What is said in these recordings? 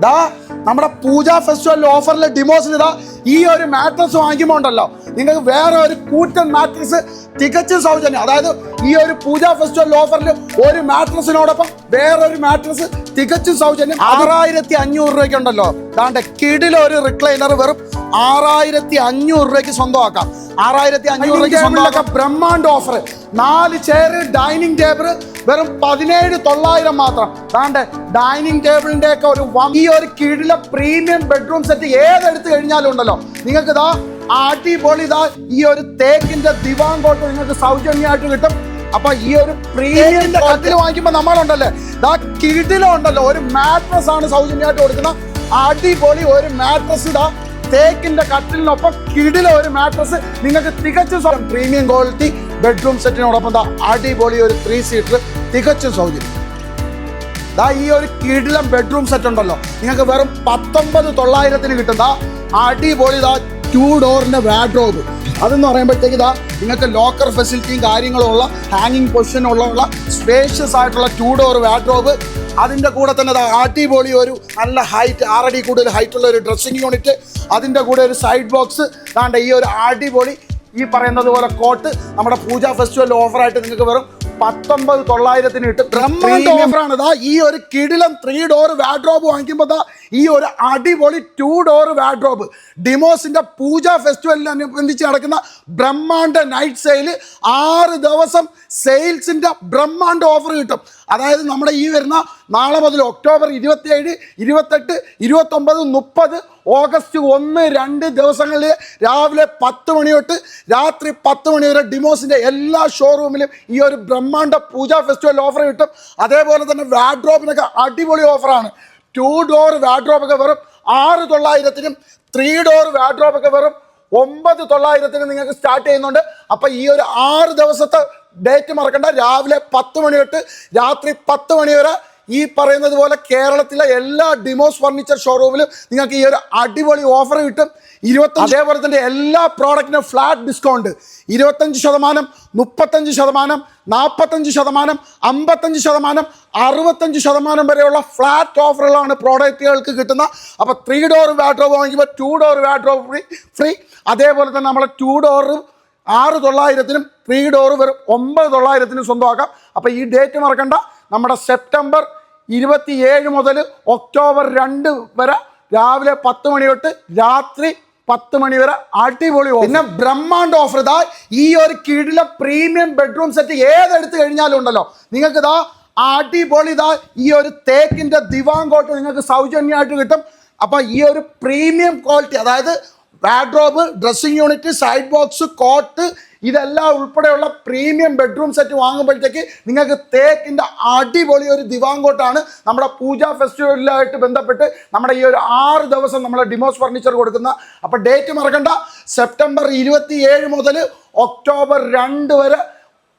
ദാ നമ്മുടെ പൂജ ഫെസ്റ്റിവൽ ഓഫറിൽ ഡിമോസിൽ ഇതാ ഈ ഒരു മാട്രസ് വാങ്ങിക്കുമ്പോൾ ഉണ്ടല്ലോ. നിങ്ങൾക്ക് വേറെ ഒരു കൂറ്റൻ മാട്രസ് തികച്ചും സൗജന്യം. അതായത് ഈ ഒരു പൂജ ഫെസ്റ്റിവൽ ഓഫറിൽ ഒരു മാട്രസിനോടൊപ്പം വേറൊരു മാട്രസ് തികച്ചും സൗജന്യം. ആറായിരത്തി അഞ്ഞൂറ് രൂപയ്ക്ക് ഉണ്ടല്ലോ. ദാണ്ട് കിടിൽ ഒരു റിക്ലൈനർ വെറും ആറായിരത്തി അഞ്ഞൂറ് രൂപയ്ക്ക് സ്വന്തമാക്കാം. ആറായിരത്തി അഞ്ഞൂറ് രൂപയ്ക്ക് സ്വന്തമാക്കാം. ബ്രഹ്മാണ്ട് ഓഫർ നാല് ചെയർ ഡൈനിങ് ടേബിൾ വെറും പതിനേഴ് തൊള്ളായിരം മാത്രം. താണ്ട് ഡൈനിങ് ടേബിളിന്റെ ഒക്കെ ഒരു ഈ ഒരു കീഴിലെ പ്രീമിയം ബെഡ്റൂം സെറ്റ് ഏതെടുത്ത് കഴിഞ്ഞാലും ഉണ്ടല്ലോ. നിങ്ങൾക്ക് ഇതാ അടിപൊളി ഇതാ ഈ ഒരു തേക്കിന്റെ ദിവാൻ കോട്ട് നിങ്ങൾക്ക് സൗജന്യമായിട്ട് കിട്ടും. അപ്പൊ ഈ ഒരു പ്രീമിയം കത്തിൽ വാങ്ങിക്കുമ്പോ നമ്മളുണ്ടല്ലേ? ഇതാ കിടിലുണ്ടല്ലോ ഒരു മാട്രസ് ആണ് സൗജന്യമായിട്ട് കൊടുക്കുന്ന അടിപൊളി ഒരു മാട്രസ് ഇതാ തേക്കിന്റെ കട്ടിലിനൊപ്പം കിടില ഒരു മാട്രസ് നിങ്ങൾക്ക് തികച്ചും പ്രീമിയം ക്വാളിറ്റി ബെഡ്റൂം സെറ്റിനോടൊപ്പം ദാ അടിപൊളി ഒരു ത്രീ സീറ്റർ തികച്ചും സൗകര്യം ദാ ഈ ഒരു കിടിലം ബെഡ്റൂം സെറ്റ് ഉണ്ടല്ലോ. നിങ്ങൾക്ക് വെറും പത്തൊമ്പത് തൊള്ളായിരത്തിന് കിട്ടുന്ന അടിപൊളി ദാ ടു ഡോറിന്റെ വാഡ്രോബ് അതെന്ന് പറയുമ്പോഴത്തേക്ക് ഇതാ നിങ്ങൾക്ക് ലോക്കർ ഫെസിലിറ്റിയും കാര്യങ്ങളും ഉള്ള ഹാങ്ങിങ് പൊസിഷനുള്ള ഉള്ള സ്പേഷ്യസ് ആയിട്ടുള്ള ടു ഡോർ വാഡ്രോബ് അതിന്റെ കൂടെ തന്നെ അടിപൊളി ഒരു നല്ല ഹൈറ്റ് ആറടി കൂടുതൽ ഹൈറ്റ് ഉള്ള ഒരു ഡ്രസ്സിങ് യൂണിറ്റ് അതിന്റെ കൂടെ ഒരു സൈഡ് ബോക്സ് ദാണ്ട ഈ ഒരു അടിപൊളി ഈ പറയുന്നത് പോലെ കോട്ട് നമ്മുടെ പൂജ ഫെസ്റ്റിവൽ ഓഫറായിട്ട് നിങ്ങൾക്ക് വെറും പത്തൊമ്പത് തൊള്ളായിരത്തിന് കിട്ടും ഓഫറാണ് ഈ ഒരു കിടിലം ത്രീ ഡോർ വാഡ്രോബ് വാങ്ങിക്കുമ്പോൾ ഈ ഒരു അടിപൊളി ടു ഡോർ വാഡ്രോബ് ഡിമോസിന്റെ പൂജ ഫെസ്റ്റിവലിനനുബന്ധിച്ച് നടക്കുന്ന ബ്രഹ്മാണ്ട നൈറ്റ് സെയിൽ ആറ് ദിവസം സെയിൽസിന്റെ ബ്രഹ്മാണ്ട ഓഫർ കിട്ടും. അതായത് നമ്മുടെ ഈ വരുന്ന നാളെ മുതൽ ഒക്ടോബർ ഇരുപത്തിയേഴ് ഇരുപത്തെട്ട് ഇരുപത്തൊമ്പത് മുപ്പത് ഓഗസ്റ്റ് ഒന്ന് രണ്ട് ദിവസങ്ങളിൽ രാവിലെ പത്ത് മണി തൊട്ട് രാത്രി പത്ത് മണി വരെ ഡിമോസിന്റെ എല്ലാ ഷോറൂമിലും ഈ ഒരു ബ്രഹ്മാണ്ട പൂജ ഫെസ്റ്റിവൽ ഓഫർ കിട്ടും. അതേപോലെ തന്നെ വാഡ്രോബിനൊക്കെ അടിപൊളി ഓഫറാണ് ടു ഡോർ വാഡ്രോബൊക്കെ വെറും ആറ് തൊള്ളായിരത്തിനും ത്രീ ഡോർ വാഡ്രോബൊക്കെ വെറും ഒമ്പത് തൊള്ളായിരത്തിന് നിങ്ങൾക്ക് സ്റ്റാർട്ട് ചെയ്യുന്നുണ്ട്. അപ്പം ഈ ഒരു ആറ് ദിവസത്തെ ഡേറ്റ് മറക്കണ്ട. രാവിലെ പത്ത് മണി തൊട്ട് രാത്രി പത്ത് മണി വരെ ഈ പറയുന്നത് പോലെ കേരളത്തിലെ എല്ലാ ഡിമോസ് ഫർണിച്ചർ ഷോറൂമിലും നിങ്ങൾക്ക് ഈ ഒരു അടിപൊളി ഓഫർ കിട്ടും. ഇരുപത്തി അതേപോലെ തന്നെ എല്ലാ പ്രോഡക്റ്റിനും ഫ്ലാറ്റ് ഡിസ്കൗണ്ട് ഇരുപത്തഞ്ച് ശതമാനം മുപ്പത്തഞ്ച് ശതമാനം നാൽപ്പത്തഞ്ച് ശതമാനം അമ്പത്തഞ്ച് ശതമാനം അറുപത്തഞ്ച് ശതമാനം വരെയുള്ള ഫ്ലാറ്റ് ഓഫറുകളാണ് പ്രോഡക്റ്റുകൾക്ക് കിട്ടുന്ന അപ്പോൾ ത്രീ ഡോർ വാഡ്രോബ് വാങ്ങിക്കുമ്പോൾ two door wardrobe free free അതേപോലെ തന്നെ നമ്മളെ ടു ഡോർ ആറ് തൊള്ളായിരത്തിനും ത്രീ ഡോർ വെറും ഒമ്പത് തൊള്ളായിരത്തിനും സ്വന്തമാക്കാം. അപ്പോൾ ഈ ഡേറ്റ് മറക്കണ്ട. നമ്മുടെ സെപ്റ്റംബർ ഇരുപത്തി ഏഴ് മുതൽ ഒക്ടോബർ രണ്ട് വരെ രാവിലെ പത്ത് മണി തൊട്ട് രാത്രി പത്ത് മണി വരെ അടിപൊളി. പിന്നെ ബ്രഹ്മാണ്ട് ഓഫർ ഇതാ ഈ ഒരു കീഴിലെ പ്രീമിയം ബെഡ്റൂം സെറ്റ് ഏതെടുത്ത് കഴിഞ്ഞാലും ഉണ്ടല്ലോ നിങ്ങൾക്ക് ഇതാ അടിപൊളി ഇതാ ഈ ഒരു തേക്കിന്റെ ദിവാങ്കോട്ട് നിങ്ങൾക്ക് സൗജന്യമായിട്ട് കിട്ടും അപ്പൊ ഈ ഒരു പ്രീമിയം ക്വാളിറ്റി അതായത് wardrobe dressing unit side box cot ഇതെല്ലാം ഉൾപ്പെടെയുള്ള പ്രീമിയം ബെഡ്റൂം സെറ്റ് വാങ്ങുമ്പോഴത്തേക്ക് നിങ്ങൾക്ക് തേക്കിന്റെ അടിപൊളി ഒരു ദിവാങ്കോട്ടാണ്. നമ്മുടെ പൂജ ഫെസ്റ്റിവലായിട്ട് ബന്ധപ്പെട്ട് നമ്മുടെ ഈ ഒരു ആറ് ദിവസം നമ്മൾ ഡിമോസ് ഫർണിച്ചർ കൊടുക്കുന്ന. അപ്പോൾ ഡേറ്റ് മറക്കണ്ട. സെപ്റ്റംബർ ഇരുപത്തി ഏഴ് മുതൽ ഒക്ടോബർ രണ്ട് വരെ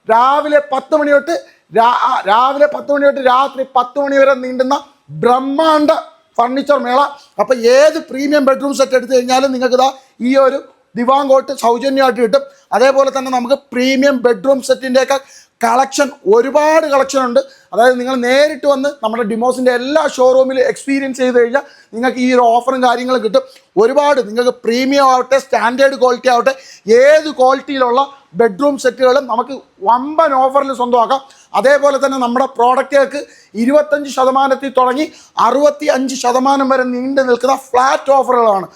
രാവിലെ പത്ത് മണി തൊട്ട് രാവിലെ പത്ത് മണി തൊട്ട് രാത്രി പത്ത് മണി വരെ നീണ്ടുന്ന ബ്രഹ്മാണ്ട ഫർണിച്ചർ മേള. അപ്പോൾ ഏത് പ്രീമിയം ബെഡ്റൂം സെറ്റ് എടുത്തു കഴിഞ്ഞാലും നിങ്ങൾക്ക് ഈ ഒരു ദിവാങ്കോട്ട് സൗജന്യമായിട്ട് കിട്ടും. അതേപോലെ തന്നെ നമുക്ക് പ്രീമിയം ബെഡ്റൂം സെറ്റിന്റെയൊക്കെ കളക്ഷൻ ഒരുപാട് കളക്ഷൻ ഉണ്ട്. അതായത് നിങ്ങൾ നേരിട്ട് വന്ന് നമ്മുടെ ഡിമോസിന്റെ എല്ലാ ഷോറൂമിലും എക്സ്പീരിയൻസ് ചെയ്ത് കഴിഞ്ഞാൽ നിങ്ങൾക്ക് ഈ ഒരു ഓഫറും കാര്യങ്ങളും കിട്ടും. ഒരുപാട് നിങ്ങൾക്ക് പ്രീമിയം ആവട്ടെ സ്റ്റാൻഡേർഡ് ക്വാളിറ്റി ആവട്ടെ ഏത് ക്വാളിറ്റിയിലുള്ള ബെഡ്റൂം സെറ്റുകളും നമുക്ക് വമ്പൻ ഓഫറിൽ സ്വന്തമാക്കാം. അതേപോലെ തന്നെ നമ്മുടെ പ്രോഡക്റ്റുകൾക്ക് ഇരുപത്തഞ്ച് ശതമാനത്തിൽ തുടങ്ങി അറുപത്തി അഞ്ച് ശതമാനം വരെ നീണ്ടു നിൽക്കുന്ന ഫ്ലാറ്റ് ഓഫറുകളാണ്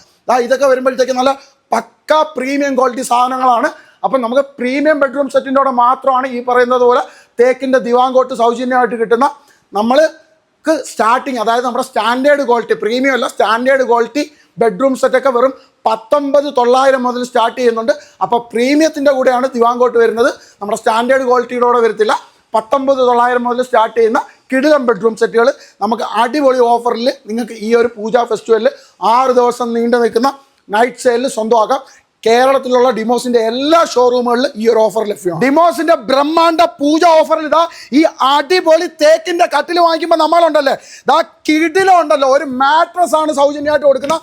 ഇതൊക്കെ വരുമ്പോഴത്തേക്ക് നല്ല പക്ക പ്രീമിയം ക്വാളിറ്റി സാധനങ്ങളാണ്. അപ്പം നമുക്ക് പ്രീമിയം ബെഡ്റൂം സെറ്റിന്റെ കൂടെ മാത്രമാണ് ഈ പറയുന്നത് പോലെ തേക്കിന്റെ ദിവാങ്കോട്ട് സൗജന്യമായിട്ട് കിട്ടുന്ന നമ്മൾക്ക് സ്റ്റാർട്ടിങ് അതായത് നമ്മുടെ സ്റ്റാൻഡേർഡ് ക്വാളിറ്റി പ്രീമിയം അല്ല സ്റ്റാൻഡേർഡ് ക്വാളിറ്റി ബെഡ്റൂം സെറ്റൊക്കെ വെറും പത്തൊമ്പത് തൊള്ളായിരം മുതൽ സ്റ്റാർട്ട് ചെയ്യുന്നുണ്ട്. അപ്പോൾ പ്രീമിയത്തിന്റെ കൂടെയാണ് ദിവാങ്കോട്ട് വരുന്നത്. നമ്മുടെ സ്റ്റാൻഡേർഡ് ക്വാളിറ്റിയോടെ വരത്തില്ല. പത്തൊമ്പത് തൊള്ളായിരം മുതൽ സ്റ്റാർട്ട് ചെയ്യുന്ന കിടുകം ബെഡ്റൂം സെറ്റുകൾ നമുക്ക് അടിപൊളി ഓഫറിൽ നിങ്ങൾക്ക് ഈ ഒരു പൂജ ഫെസ്റ്റിവലിൽ ആറ് ദിവസം നീണ്ടു നിൽക്കുന്ന നൈറ്റ് സെയിലിൽ സ്വന്തമാക്കാം. കേരളത്തിലുള്ള ഡിമോസിന്റെ എല്ലാ ഷോറൂമുകളിലും ഈ ഒരു ഓഫർ ലഭ്യമാണ്. ഡിമോസിന്റെ ബ്രഹ്മാണ്ട പൂജ ഓഫറിൽ ഇതാ ഈ അടിപൊളി തേക്കിന്റെ കട്ടിൽ വാങ്ങിക്കുമ്പോൾ നമ്മളുണ്ടല്ലേ? ഇതാ കിടിലുണ്ടല്ലോ ഒരു മാട്രസ് ആണ് സൗജന്യമായിട്ട് കൊടുക്കുന്ന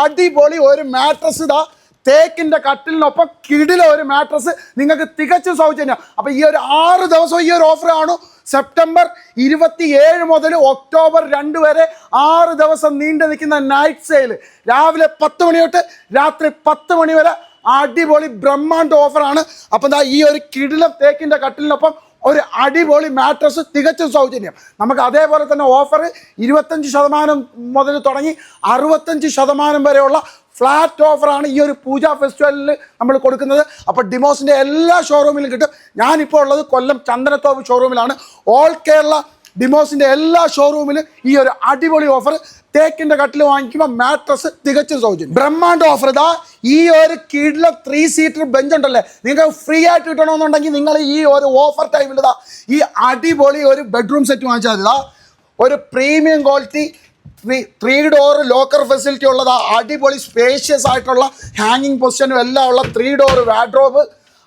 അടിപൊളി ഒരു മാട്രസ് ഇതാ. തേക്കിന്റെ കട്ടിലിനൊപ്പം കിടില ഒരു മാട്രസ് നിങ്ങൾക്ക് തികച്ചും സൗജന്യം. അപ്പൊ ഈ ഒരു ആറ് ദിവസം ഈ ഒരു ഓഫർ കാണും സെപ്റ്റംബർ ഇരുപത്തി ഏഴ് മുതൽ ഒക്ടോബർ രണ്ട് വരെ ആറ് ദിവസം നീണ്ടു നിൽക്കുന്ന നൈറ്റ് സെയിൽ രാവിലെ പത്ത് മണി തൊട്ട് രാത്രി പത്ത് മണി വരെ അടിപൊളി ബ്രഹ്മാണ്ട ഓഫറാണ് അപ്പം എന്താ ഈ ഒരു കിടിലം തേക്കിന്റെ കട്ടിലിനൊപ്പം ഒരു അടിപൊളി മാട്രസ് തികച്ചും സൗജന്യം. നമുക്ക് അതേപോലെ തന്നെ ഓഫർ ഇരുപത്തഞ്ച് ശതമാനം മുതൽ തുടങ്ങി അറുപത്തഞ്ച് ശതമാനം വരെയുള്ള ഫ്ലാറ്റ് ഓഫറാണ് ഈ ഒരു പൂജ ഫെസ്റ്റിവലിൽ നമ്മൾ കൊടുക്കുന്നത്. അപ്പോൾ ഡിമോസിന്റെ എല്ലാ ഷോറൂമിലും കിട്ടും. ഞാനിപ്പോൾ ഉള്ളത് കൊല്ലം ചന്ദനത്തോപ്പ് ഷോറൂമിലാണ് ഓൾ കേരള ഡിമോസിന്റെ എല്ലാ ഷോറൂമിലും ഈ ഒരു അടിപൊളി ഓഫർ തേക്കിന്റെ കട്ടിൽ വാങ്ങിക്കുമ്പോൾ മാട്രസ് തികച്ചും സൗജന്യം. ബ്രഹ്മാണ്ട ഓഫർ ഇതാ. ഈ ഒരു കീഴിലെ ത്രീ സീറ്റർ ബെഞ്ച് ഉണ്ടല്ലേ? നിങ്ങൾക്ക് ഫ്രീ ആയിട്ട് കിട്ടണമെന്നുണ്ടെങ്കിൽ നിങ്ങൾ ഈ ഒരു ഓഫർ ടൈമിൽ ഇതാ ഈ അടിപൊളി ഒരു ബെഡ്റൂം സെറ്റ് വാങ്ങിച്ചാൽ ഇതാ. ഒരു premium quality three door locker facility ഉള്ളത്. അടിപൊളി സ്പേഷ്യസ് ആയിട്ടുള്ള ഹാങ്ങിങ് പൊസിഷനും എല്ലാം ഉള്ള ത്രീ ഡോർ വാഡ്രോബ്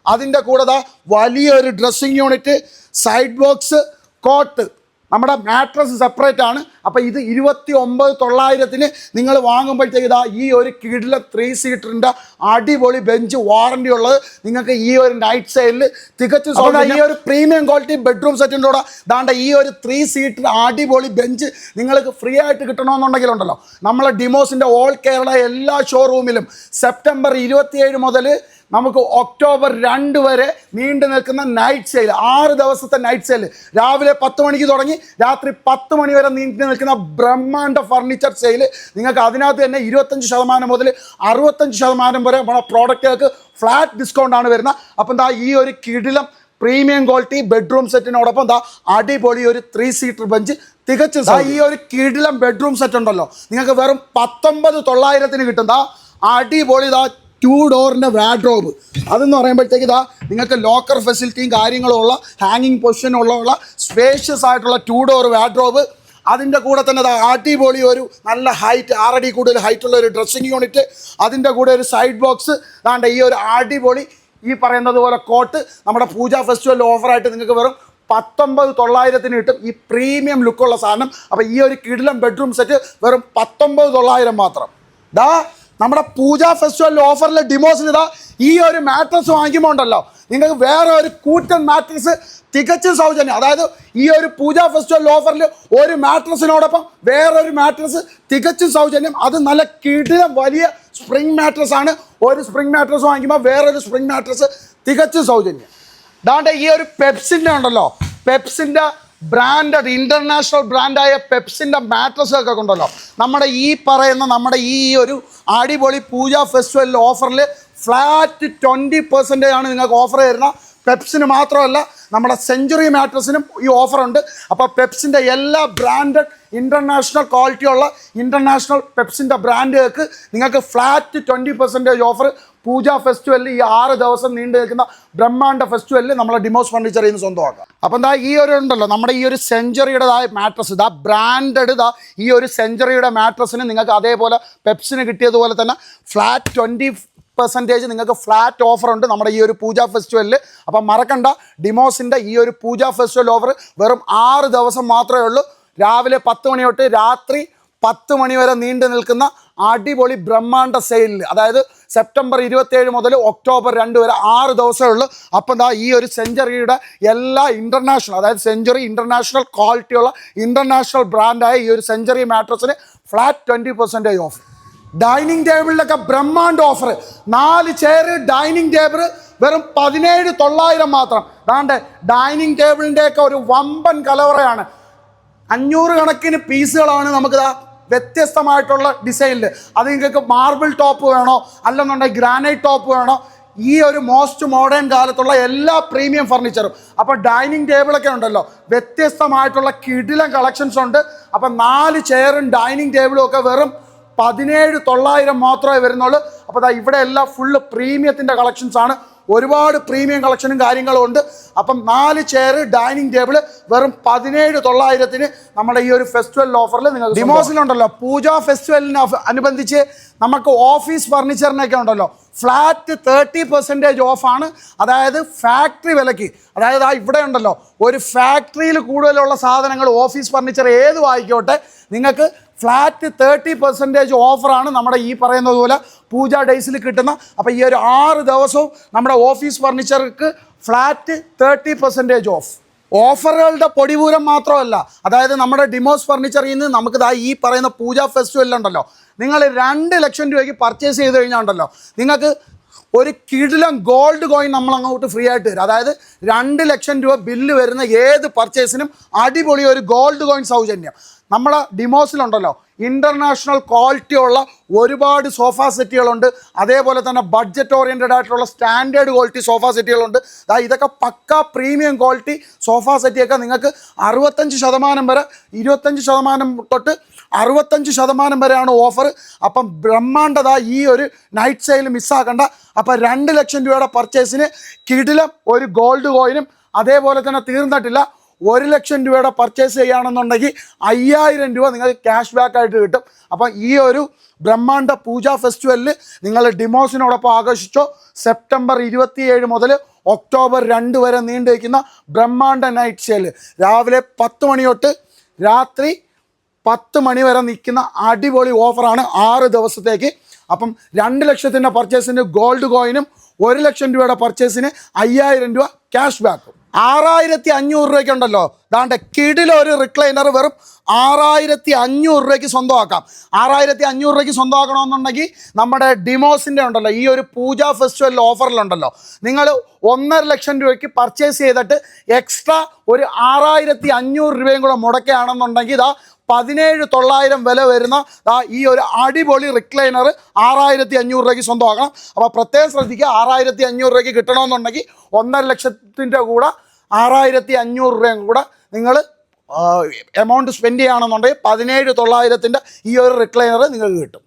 അതിന്റെ കൂടെ വലിയൊരു dressing unit side box cot നമ്മുടെ മാട്രസ് സെപ്പറേറ്റ് ആണ്. അപ്പോൾ ഇത് ഇരുപത്തി ഒമ്പത് തൊള്ളായിരത്തിന് നിങ്ങൾ വാങ്ങുമ്പോഴത്തേക്ക് ഇതാ ഈ ഒരു കിടില ത്രീ സീറ്ററിന്റെ അടിപൊളി ബെഞ്ച് വാറണ്ടി ഉള്ളത്. നിങ്ങൾക്ക് ഈ ഒരു നൈറ്റ് സൈഡിൽ തികച്ചും. ഈ ഒരു പ്രീമിയം ക്വാളിറ്റി ബെഡ്റൂം സെറ്റിന്റെ കൂടെ ദാണ്ട ഈ ഒരു ത്രീ സീറ്റർ അടിപൊളി ബെഞ്ച് നിങ്ങൾക്ക് ഫ്രീ ആയിട്ട് കിട്ടണമെന്നുണ്ടെങ്കിലുണ്ടല്ലോ നമ്മളെ ഡിമോസിന്റെ ഓൾ കേരള എല്ലാ ഷോറൂമിലും സെപ്റ്റംബർ ഇരുപത്തിയേഴ് മുതൽ നമുക്ക് ഒക്ടോബർ രണ്ട് വരെ നീണ്ടു നിൽക്കുന്ന നൈറ്റ് സെയിൽ ആറ് ദിവസത്തെ നൈറ്റ് സെയിൽ രാവിലെ പത്ത് മണിക്ക് തുടങ്ങി രാത്രി പത്ത് മണി വരെ നീണ്ടു നിൽക്കുന്ന ബ്രഹ്മാണ്ട ഫർണിച്ചർ സെയിൽ നിങ്ങൾക്ക് അതിനകത്ത് തന്നെ ഇരുപത്തഞ്ച് ശതമാനം മുതൽ അറുപത്തഞ്ച് ശതമാനം വരെ നമ്മുടെ പ്രോഡക്റ്റുകൾക്ക് ഫ്ലാറ്റ് ഡിസ്കൗണ്ട് ആണ് വരുന്നത്. അപ്പം എന്താ ഈ ഒരു കിടിലം പ്രീമിയം ക്വാളിറ്റി ബെഡ്റൂം സെറ്റിനോടൊപ്പം എന്താ അടിപൊളി ഒരു ത്രീ സീറ്റർ ബെഞ്ച് തികച്ചും ഈ ഒരു കിടിലം ബെഡ്റൂം സെറ്റ് ഉണ്ടല്ലോ. നിങ്ങൾക്ക് വെറും പത്തൊമ്പത് തൊള്ളായിരത്തിന് കിട്ടുന്ന അടിപൊളി ദാ ടു ഡോറിന്റെ വാഡ്രോബ് അതെന്ന് പറയുമ്പോഴത്തേക്ക് ഇതാ നിങ്ങൾക്ക് ലോക്കർ ഫെസിലിറ്റിയും കാര്യങ്ങളും ഉള്ള ഹാങ്ങിങ് പൊസിഷനും ഉള്ള സ്പേഷ്യസ് ആയിട്ടുള്ള ടു ഡോർ വാഡ്രോബ് അതിന്റെ കൂടെ തന്നെ അടിപൊളി ഒരു നല്ല ഹൈറ്റ് ആറടി കൂടുതൽ ഹൈറ്റുള്ള ഒരു ഡ്രസ്സിങ് യൂണിറ്റ് അതിന്റെ കൂടെ ഒരു സൈഡ് ബോക്സ് ദാണ്ട ഈ ഒരു അടിപൊളി ഈ പറയുന്നത് പോലെ കോട്ട് നമ്മുടെ പൂജ ഫെസ്റ്റിവൽ ഓഫറായിട്ട് നിങ്ങൾക്ക് വെറും പത്തൊമ്പത് തൊള്ളായിരത്തിന് കിട്ടും. ഈ പ്രീമിയം ലുക്കുള്ള സാധനം. അപ്പോൾ ഈ ഒരു കിടിലം ബെഡ്റൂം സെറ്റ് വെറും പത്തൊമ്പത് തൊള്ളായിരം മാത്രം. ദാ നമ്മുടെ പൂജ ഫെസ്റ്റിവലിൽ ഓഫറിൽ ഡിമോസ് ഇതാ ഈ ഒരു മാട്രസ് വാങ്ങിക്കുമ്പോൾ ഉണ്ടല്ലോ. നിങ്ങൾക്ക് വേറെ ഒരു കൂറ്റൻ മാട്രസ് തികച്ചും സൗജന്യം. അതായത് ഈ ഒരു പൂജ ഫെസ്റ്റിവൽ ഓഫറിൽ ഒരു മാട്രസിനോടൊപ്പം ഒരു മാട്രസ് തികച്ചും സൗജന്യം. അത് നല്ല കിടിലം വലിയ സ്പ്രിംഗ് മാട്രസ് ആണ്. ഒരു സ്പ്രിംഗ് മാട്രസ് വാങ്ങിക്കുമ്പോൾ വേറൊരു സ്പ്രിംഗ് മാട്രസ് തികച്ചും സൗജന്യം. ദാണ്ട് ഈ ഒരു പെപ്സിന്റെ ഉണ്ടല്ലോ. പെപ്സിന്റെ ബ്രാൻഡഡ് ഇന്റർനാഷണൽ ബ്രാൻഡായ പെപ്സിന്റെ മാട്രസ് ഒക്കെ ഉണ്ടല്ലോ നമ്മുടെ ഈ പറയുന്ന നമ്മുടെ ഈ ഒരു അടിപൊളി പൂജ ഫെസ്റ്റിവലിൽ ഓഫറിൽ ഫ്ലാറ്റ് ട്വന്റി പെർസെന്റേജ് ആണ് നിങ്ങൾക്ക് ഓഫർ തരുന്ന പെപ്സിന് മാത്രമല്ല നമ്മുടെ സെഞ്ചുറി മാട്രസിനും ഈ ഓഫറുണ്ട് അപ്പോൾ പെപ്സിന്റെ എല്ലാ ബ്രാൻഡഡ് ഇന്റർനാഷണൽ ക്വാളിറ്റിയുള്ള ഇന്റർനാഷണൽ പെപ്സിന്റെ ബ്രാൻഡുകൾക്ക് നിങ്ങൾക്ക് flat twenty percentage offer Puja ഫെസ്റ്റിവലിൽ ഈ ആറ് ദിവസം നീണ്ടു നിൽക്കുന്ന ബ്രഹ്മാണ്ട ഫെസ്റ്റിവലിൽ നമ്മളെ ഡിമോസ് ഫർണിച്ചറിൽ നിന്ന് സ്വന്തമാക്കാം. അപ്പം എന്താ ഈ ഒരു ഉണ്ടല്ലോ നമ്മുടെ ഈ ഒരു സെഞ്ചുറിയുടേതായ മാട്രസ് ഇതാ ബ്രാൻഡഡ് ഇതാ ഈ ഒരു സെഞ്ചുറിയുടെ മാട്രസിന് നിങ്ങൾക്ക് അതേപോലെ പെപ്സിന് കിട്ടിയതുപോലെ തന്നെ ഫ്ലാറ്റ് ട്വന്റി പെർസെന്റേജ് നിങ്ങൾക്ക് ഫ്ലാറ്റ് ഓഫർ ഉണ്ട് നമ്മുടെ ഈ ഒരു പൂജ ഫെസ്റ്റിവലിൽ അപ്പം മറക്കണ്ട ഡിമോസിന്റെ ഈ ഒരു പൂജ ഫെസ്റ്റിവൽ ഓഫർ വെറും ആറ് ദിവസം മാത്രമേ ഉള്ളൂ. രാവിലെ പത്ത് മണി തൊട്ട് രാത്രി പത്ത് മണി വരെ നീണ്ടു നിൽക്കുന്ന അടിപൊളി ബ്രഹ്മാണ്ട സെയിലിൽ അതായത് സെപ്റ്റംബർ ഇരുപത്തേഴ് മുതൽ ഒക്ടോബർ രണ്ട് വരെ ആറ് ദിവസമേ ഉള്ളൂ. അപ്പം ദാ ഈ ഒരു സെഞ്ചുറിയുടെ എല്ലാ ഇന്റർനാഷണൽ അതായത് സെഞ്ചുറി ഇന്റർനാഷണൽ ക്വാളിറ്റിയുള്ള ഇന്റർനാഷണൽ ബ്രാൻഡായ ഈ ഒരു century മാട്രസിന് flat twenty percentage off dining ടേബിളിലൊക്കെ ബ്രഹ്മാണ്ട ഓഫർ നാല് ചെയർ ഡൈനിങ് ടേബിൾ വെറും പതിനേഴ് തൊള്ളായിരം മാത്രം. അതാണ്ട് ഡൈനിങ് ടേബിളിന്റെയൊക്കെ ഒരു വമ്പൻ കലവറയാണ്. അഞ്ഞൂറ് കണക്കിന് പീസുകളാണ് നമുക്കിതാ വ്യത്യസ്തമായിട്ടുള്ള ഡിസൈനിൽ അത് നിങ്ങൾക്ക് മാർബിൾ ടോപ്പ് വേണോ അല്ലെന്നുണ്ടെങ്കിൽ ഗ്രാനൈറ്റ് ടോപ്പ് വേണോ ഈ ഒരു മോസ്റ്റ് മോഡേൺ കാലത്തുള്ള എല്ലാ പ്രീമിയം ഫർണിച്ചറും അപ്പോൾ ഡൈനിങ് ടേബിളൊക്കെ ഉണ്ടല്ലോ. വ്യത്യസ്തമായിട്ടുള്ള കിടിലം കളക്ഷൻസ് ഉണ്ട്. അപ്പം നാല് ചെയറും ഡൈനിങ് ടേബിളും ഒക്കെ വെറും പതിനേഴ് തൊള്ളായിരം മാത്രമേ വരുന്നുള്ളൂ. അപ്പോൾ ഇവിടെ എല്ലാം ഫുള്ള് പ്രീമിയത്തിന്റെ കളക്ഷൻസ് ആണ്. ഒരുപാട് പ്രീമിയം കളക്ഷനും കാര്യങ്ങളും ഉണ്ട്. അപ്പം നാല് ചെയർ ഡൈനിങ് ടേബിൾ വെറും പതിനേഴ് തൊള്ളായിരത്തിന് നമ്മുടെ ഈ ഒരു ഫെസ്റ്റിവൽ ഓഫറിൽ നിങ്ങൾ ഡിമോസിലുണ്ടല്ലോ. പൂജ ഫെസ്റ്റിവലിന് അനുബന്ധിച്ച് നമുക്ക് ഓഫീസ് ഫർണിച്ചറിനൊക്കെ ഉണ്ടല്ലോ. ഫ്ലാറ്റ് തേർട്ടി പെർസെന്റേജ് ഓഫാണ് അതായത് ഫാക്ടറി വിലയ്ക്ക്. അതായത് ആ ഇവിടെ ഉണ്ടല്ലോ. ഒരു ഫാക്ടറിയിൽ കൂടുതലുള്ള സാധനങ്ങൾ ഓഫീസ് ഫർണിച്ചർ ഏത് വായിക്കോട്ടെ നിങ്ങൾക്ക് ഫ്ലാറ്റ് തേർട്ടി പെർസെന്റേജ് ഓഫറാണ് നമ്മുടെ ഈ പറയുന്നത് പോലെ പൂജ ഡേയ്സിൽ കിട്ടുന്ന. അപ്പോൾ ഈ ഒരു ആറ് ദിവസവും നമ്മുടെ ഓഫീസ് ഫർണിച്ചർക്ക് ഫ്ലാറ്റ് തേർട്ടി പെർസെന്റേജ് ഓഫ് ഓഫറുകളുടെ പൊടിപൂരം മാത്രമല്ല. അതായത് നമ്മുടെ ഡിമോസ് ഫർണിച്ചറിൽ നിന്ന് നമുക്ക് ദാ ഈ പറയുന്ന പൂജ ഫെസ്റ്റിവൽ ഉണ്ടല്ലോ നിങ്ങൾ രണ്ട് ലക്ഷം രൂപയ്ക്ക് പർച്ചേസ് ചെയ്ത് കഴിഞ്ഞാൽ ഉണ്ടല്ലോ. നിങ്ങൾക്ക് ഒരു കിടിലം ഗോൾഡ് കോയിൻ നമ്മൾ അങ്ങോട്ട് ഫ്രീ ആയിട്ട് തരും. അതായത് രണ്ട് ലക്ഷം രൂപ ബില്ല് വരുന്ന ഏത് പർച്ചേസിനും അടിപൊളി ഒരു ഗോൾഡ് കോയിൻ സൗജന്യം. നമ്മളെ ഡിമോസിലുണ്ടല്ലോ ഇന്റർനാഷണൽ ക്വാളിറ്റി ഉള്ള ഒരുപാട് സോഫ സെറ്റുകളുണ്ട് അതേപോലെ തന്നെ ബഡ്ജറ്റ് ഓറിയന്റഡ് ആയിട്ടുള്ള സ്റ്റാൻഡേർഡ് ക്വാളിറ്റി സോഫ സെറ്റുകളുണ്ട് അതായത് ഇതൊക്കെ പക്ക പ്രീമിയം ക്വാളിറ്റി സോഫ സെറ്റിയൊക്കെ നിങ്ങൾക്ക് അറുപത്തഞ്ച് ശതമാനം വരെ ഇരുപത്തഞ്ച് ശതമാനം തൊട്ട് അറുപത്തഞ്ച് ശതമാനം വരെയാണ് ഓഫർ. അപ്പം ബ്രഹ്മാണ്ടത ഈ ഒരു നൈറ്റ് സെയിൽ മിസ്സാക്കണ്ട. അപ്പം രണ്ട് ലക്ഷം രൂപയുടെ പർച്ചേസിന് കിടിലം ഒരു ഗോൾഡ് കോയിനും അതേപോലെ തന്നെ തീർന്നിട്ടില്ല. ഒരു ലക്ഷം രൂപയുടെ പർച്ചേസ് ചെയ്യുകയാണെന്നുണ്ടെങ്കിൽ അയ്യായിരം രൂപ നിങ്ങൾക്ക് ക്യാഷ് ബാക്ക് ആയിട്ട് കിട്ടും. അപ്പം ഈ ഒരു ബ്രഹ്മാണ്ട പൂജ ഫെസ്റ്റിവലിൽ നിങ്ങൾ ഡിമോസിനോടൊപ്പം ആഘോഷിച്ചോ സെപ്റ്റംബർ ഇരുപത്തിയേഴ് മുതൽ ഒക്ടോബർ രണ്ട് വരെ നീണ്ടു വയ്ക്കുന്ന ബ്രഹ്മാണ്ട നൈറ്റ് സെയിൽ രാവിലെ പത്ത് മണി തൊട്ട് രാത്രി പത്ത് മണി വരെ നിൽക്കുന്ന അടിപൊളി ഓഫറാണ് ആറ് ദിവസത്തേക്ക്. അപ്പം രണ്ട് ലക്ഷത്തിന്റെ പർച്ചേസിന് ഗോൾഡ് കോയിനും ഒരു ലക്ഷം രൂപയുടെ പർച്ചേസിന് അയ്യായിരം രൂപ ക്യാഷ് ബാക്കും ആറായിരത്തി അഞ്ഞൂറ് രൂപയ്ക്ക് ഉണ്ടല്ലോ. ദാണ്ട് കിടിലൊരു ഒരു റിക്ലൈനർ വെറും ആറായിരത്തി അഞ്ഞൂറ് രൂപയ്ക്ക് സ്വന്തമാക്കാം. ആറായിരത്തി അഞ്ഞൂറ് രൂപയ്ക്ക് സ്വന്തമാക്കണമെന്നുണ്ടെങ്കിൽ നമ്മുടെ ഡിമോസിന്റെ ഉണ്ടല്ലോ ഈ ഒരു പൂജ ഫെസ്റ്റിവൽ ഓഫറിലുണ്ടല്ലോ. നിങ്ങൾ ഒന്നര ലക്ഷം രൂപയ്ക്ക് പർച്ചേസ് ചെയ്തിട്ട് എക്സ്ട്രാ ഒരു ആറായിരത്തി അഞ്ഞൂറ് രൂപയും കൂടെ മുടക്കുകയാണെന്നുണ്ടെങ്കിൽ ഇതാ പതിനേഴ് തൊള്ളായിരം വില വരുന്ന ഈ ഒരു അടിപൊളി റിക്ലൈനർ ആറായിരത്തി അഞ്ഞൂറ് രൂപയ്ക്ക് സ്വന്തമാക്കണം. അപ്പോൾ പ്രത്യേകം ശ്രദ്ധിക്കുക ആറായിരത്തി അഞ്ഞൂറ് രൂപയ്ക്ക് കിട്ടണമെന്നുണ്ടെങ്കിൽ ഒന്നര ലക്ഷത്തിന്റെ കൂടെ ആറായിരത്തി അഞ്ഞൂറ് രൂപയും കൂടെ നിങ്ങൾ എമൗണ്ട് സ്പെൻഡ് ചെയ്യുകയാണെന്നുണ്ടെങ്കിൽ പതിനേഴ് തൊള്ളായിരത്തിന്റെ ഈ ഒരു റിക്ലൈനർ നിങ്ങൾക്ക് കിട്ടും.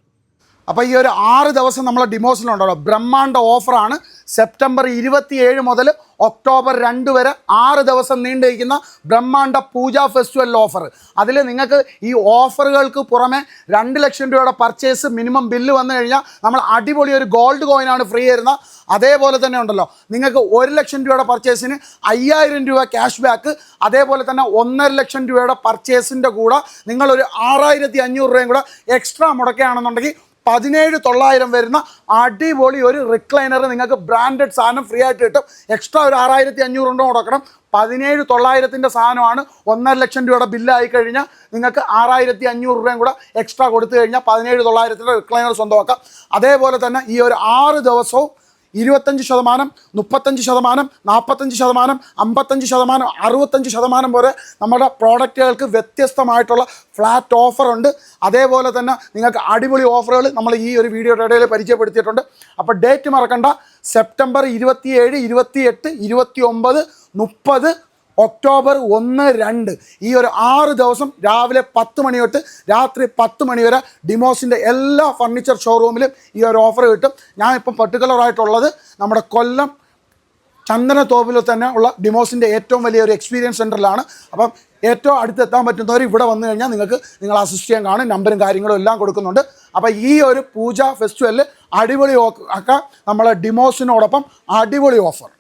അപ്പോൾ ഈ ഒരു ആറ് ദിവസം നമ്മളെ ഡിമോസിലുണ്ടല്ലോ ബ്രഹ്മാണ്ട ഓഫറാണ് സെപ്റ്റംബർ ഇരുപത്തിയേഴ് മുതൽ ഒക്ടോബർ രണ്ട് വരെ ആറ് ദിവസം നീണ്ടിരിക്കുന്ന ബ്രഹ്മാണ്ട പൂജ ഫെസ്റ്റിവൽ ഓഫർ. അതിൽ നിങ്ങൾക്ക് ഈ ഓഫറുകൾക്ക് പുറമെ രണ്ട് ലക്ഷം രൂപയുടെ പർച്ചേസ് മിനിമം ബില്ല് വന്നു കഴിഞ്ഞാൽ നമ്മൾ അടിപൊളി ഒരു ഗോൾഡ് കോയിനാണ് ഫ്രീ തരുന്നത് അതേപോലെ തന്നെ ഉണ്ടല്ലോ. നിങ്ങൾക്ക് ഒരു ലക്ഷം രൂപയുടെ പർച്ചേസിന് അയ്യായിരം രൂപ ക്യാഷ് ബാക്ക്. അതേപോലെ തന്നെ ഒന്നര ലക്ഷം രൂപയുടെ പർച്ചേസിന്റെ കൂടെ നിങ്ങളൊരു ആറായിരത്തി അഞ്ഞൂറ് രൂപയും കൂടെ എക്സ്ട്രാ മുടക്കുകയാണെന്നുണ്ടെങ്കിൽ പതിനേഴ് തൊള്ളായിരം വരുന്ന അടിപൊളി ഒരു റിക്ലൈനർ നിങ്ങൾക്ക് ബ്രാൻഡഡ് സാധനം ഫ്രീ ആയിട്ട് കിട്ടും. എക്സ്ട്രാ ഒരു ആറായിരത്തി അഞ്ഞൂറ് ഉണ്ടോ കൊടുക്കണം. പതിനേഴ് തൊള്ളായിരത്തിന്റെ സാധനമാണ് ഒന്നര ലക്ഷം രൂപയുടെ ബില്ലായി കഴിഞ്ഞാൽ നിങ്ങൾക്ക് ആറായിരത്തി അഞ്ഞൂറ് രൂപയും കൂടെ എക്സ്ട്രാ കൊടുത്തു കഴിഞ്ഞാൽ പതിനേഴ് തൊള്ളായിരത്തിന്റെ റിക്ലൈനർ സ്വന്തമാക്കാം. അതേപോലെ തന്നെ ഈ ഒരു ആറ് ദിവസവും ഇരുപത്തഞ്ച് ശതമാനം മുപ്പത്തഞ്ച് ശതമാനം നാൽപ്പത്തഞ്ച് ശതമാനം അമ്പത്തഞ്ച് ശതമാനം അറുപത്തഞ്ച് ശതമാനം വരെ നമ്മുടെ പ്രോഡക്റ്റുകൾക്ക് വ്യത്യസ്തമായിട്ടുള്ള ഫ്ലാറ്റ് ഓഫറുണ്ട് അതേപോലെ തന്നെ നിങ്ങൾക്ക് അടിപൊളി ഓഫറുകൾ നമ്മൾ ഈ ഒരു വീഡിയോയുടെ ഇടയിൽ പരിചയപ്പെടുത്തിയിട്ടുണ്ട്. അപ്പോൾ ഡേറ്റ് മറക്കണ്ട. സെപ്റ്റംബർ ഇരുപത്തിയേഴ് ഇരുപത്തിയെട്ട് ഇരുപത്തി ഒമ്പത് മുപ്പത് ഒക്ടോബർ ഒന്ന് രണ്ട്. ഈ ഒരു ആറ് ദിവസം രാവിലെ പത്ത് മണി തൊട്ട് രാത്രി പത്ത് മണി വരെ ഡിമോസിന്റെ എല്ലാ ഫർണിച്ചർ ഷോറൂമിലും ഈ ഒരു ഓഫർ കിട്ടും. ഞാൻ ഇപ്പം പർട്ടിക്കുലർ ആയിട്ടുള്ളത് നമ്മുടെ കൊല്ലം ചന്ദനത്തോപ്പിൽ തന്നെ ഉള്ള ഡിമോസിന്റെ ഏറ്റവും വലിയ ഒരു എക്സ്പീരിയൻസ് സെന്ററിലാണ് അപ്പം ഏറ്റവും അടുത്തെത്താൻ പറ്റുന്നവർ ഇവിടെ വന്നു കഴിഞ്ഞാൽ നിങ്ങൾക്ക് നിങ്ങൾ അസിസ്റ്റ് ചെയ്യാൻ കാണും നമ്പറും കാര്യങ്ങളും എല്ലാം കൊടുക്കുന്നുണ്ട്. അപ്പോൾ ഈ ഒരു പൂജ ഫെസ്റ്റിവലിൽ അടിപൊളി ഒക്കെ നമ്മളെ ഡിമോസിനോടൊപ്പം അടിപൊളി ഓഫർ